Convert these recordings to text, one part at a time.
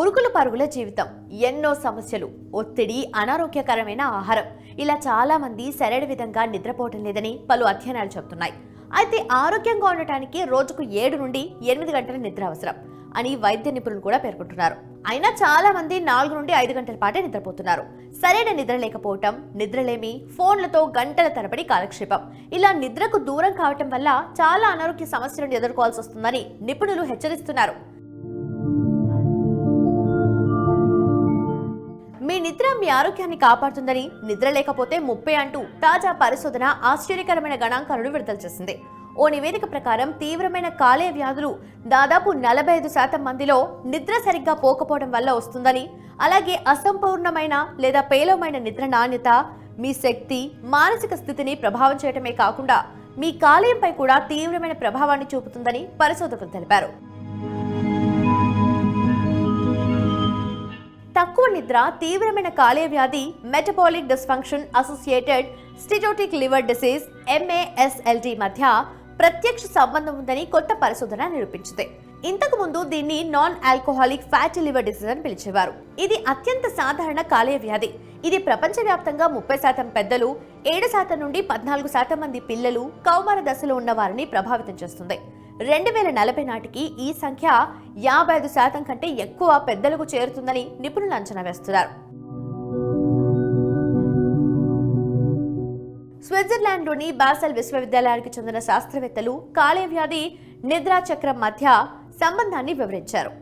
ఉరుకుల పరుగుల జీవితం ఎన్నో సమస్యలు ఒత్తిడి అనారోగ్యకరమైన ఆహారం. ఇలా చాలా మంది సరైన విధంగా నిద్రపోవటం లేదని పలు అధ్యయనాలు చెబుతున్నాయి. అయితే ఆరోగ్యంగా ఉండటానికి రోజుకు ఏడు నుండి ఎనిమిది గంటల నిద్ర అవసరం అని వైద్య నిపుణులు కూడా పేర్కొంటున్నారు. అయినా చాలా మంది నాలుగు నుండి ఐదు గంటల పాటే నిద్రపోతున్నారు. సరైన నిద్ర లేకపోవటం నిద్రలేమి ఫోన్లతో గంటల తరబడి కాలక్షేపం. ఇలా నిద్రకు దూరం కావటం వల్ల చాలా అనారోగ్య సమస్యలను ఎదుర్కోవాల్సి వస్తుందని నిపుణులు హెచ్చరిస్తున్నారు. నిద్ర మీ ఆరోగ్యాన్ని కాపాడుతుందని నిద్ర లేకపోతే ముప్పై అంటూ తాజా పరిశోధన ఆశ్చర్యకరమైన గణాంకాలను విడుదల చేసింది. ఓ నివేదిక ప్రకారం తీవ్రమైన కాలేయ వ్యాధులు దాదాపు నలభై ఐదు శాతం మందిలో నిద్ర సరిగ్గా పోకపోవడం వల్ల వస్తుందని అలాగే అసంపూర్ణమైన లేదా పేలవమైన నిద్ర నాణ్యత మీ శక్తి మానసిక స్థితిని ప్రభావం చేయటమే కాకుండా మీ కాలేయంపై కూడా తీవ్రమైన ప్రభావాన్ని చూపుతుందని పరిశోధకులు తెలిపారు. నిద్ర తీవ్రమైన కాలే వ్యాధి metabolic dysfunction associated steatotic liver disease MASLD మధ్య ప్రత్యక్ష సంబంధం ఉందని కొత్త పరిశోధన నిరూపించింది. ఇంతకు ముందు దీన్ని non alcoholic fatty liver disease అని పిలిచేవారు. ఇది అత్యంత సాధారణ కాలేయ వ్యాధి ఇది ప్రపంచవ్యాప్తంగా ముప్పై శాతం పెద్దలు ఏడు శాతం నుండి పద్నాలుగు శాతం మంది పిల్లలు కౌమార దశలో ఉన్న వారిని ప్రభావితం చేస్తుంది. రెండు వేల నలభై నాటికి ఈ సంఖ్య యాభై ఐదు శాతం కంటే ఎక్కువ పెద్దలకు చేరుతుందని నిపుణులు అంచనా వేస్తున్నారు. స్విట్జర్లాండ్లోని బాసల్ విశ్వవిద్యాలయానికి చెందిన శాస్త్రవేత్తలు కాలేవ్యాధి నిద్రా చక్రం మధ్య సంబంధాన్ని వివరించారు.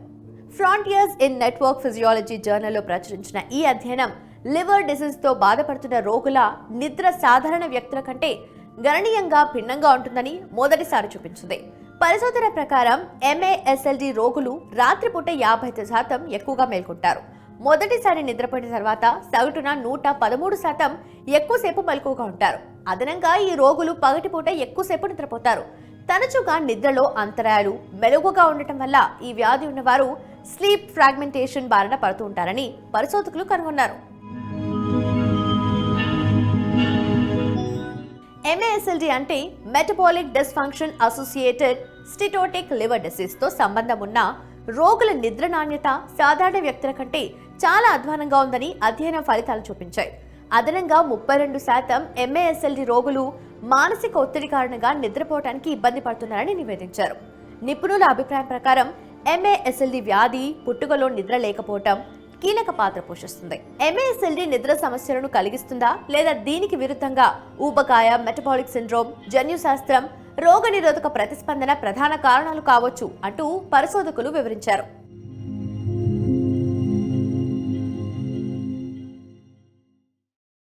ఫ్రాంటియర్స్ ఇన్ నెట్వర్క్ ఫిజియాలజీ జర్నల్లో ప్రచురించిన ఈ అధ్యయనం లివర్ డిసీజ్తో బాధపడుతున్న రోగుల నిద్ర సాధారణ వ్యక్తుల కంటే గణనీయంగా భిన్నంగా ఉంటుందని మొదటిసారి చూపించింది. పరిశోధన ప్రకారం ఎంఏఎస్ఎల్డి రోగులు రాత్రిపూట యాభై ఐదు శాతం ఎక్కువగా మేల్కొంటారు. మొదటిసారి నిద్రపోయిన తర్వాత సగటున నూట పదమూడు శాతం ఎక్కువసేపు మెలకువగా ఉంటారు. అదనంగా ఈ రోగులు పగటిపూట ఎక్కువసేపు నిద్రపోతారు. తరచుగా నిద్రలో అంతరాయాలు మెలుగుగా ఉండటం వల్ల ఈ వ్యాధి ఉన్నవారు స్లీప్ ఫ్రాగ్మెంటేషన్ బారిన పడుతూ ఉంటారని పరిశోధకులు కనుగొన్నారు. ఎంఏఎస్ఎల్డి అంటే metabolic dysfunction associated steatotic liver డిసీజ్తో సంబంధం ఉన్న రోగుల నిద్ర నాణ్యత సాధారణ వ్యక్తుల కంటే చాలా అధ్వానంగా ఉందని అధ్యయనం ఫలితాలు చూపించాయి. అదనంగా ముప్పై రెండు శాతం ఎంఏఎస్ఎల్డి రోగులు మానసిక ఒత్తిడి కారణంగా నిద్రపోవటానికి ఇబ్బంది పడుతున్నారని నివేదించారు. నిపుణుల అభిప్రాయం ప్రకారం ఎంఏఎస్ఎల్డి వ్యాధి పుట్టుకలో నిద్ర లేకపోవటం కీలక పాత్ర పోషిస్తుంది. ఎంఏఎస్ఎల్డి నిద్ర సమస్యలను కలిగిస్తుందా? లేదా దీనికి విరుద్ధంగా ఊబకాయ మెటబాలిక్ సిండ్రోమ్ జన్యుశాస్త్రం రోగనిరోధక ప్రతిస్పందన ప్రధాన కారణాలు కావచ్చు అంటూ పరిశోధకులు వివరించారు.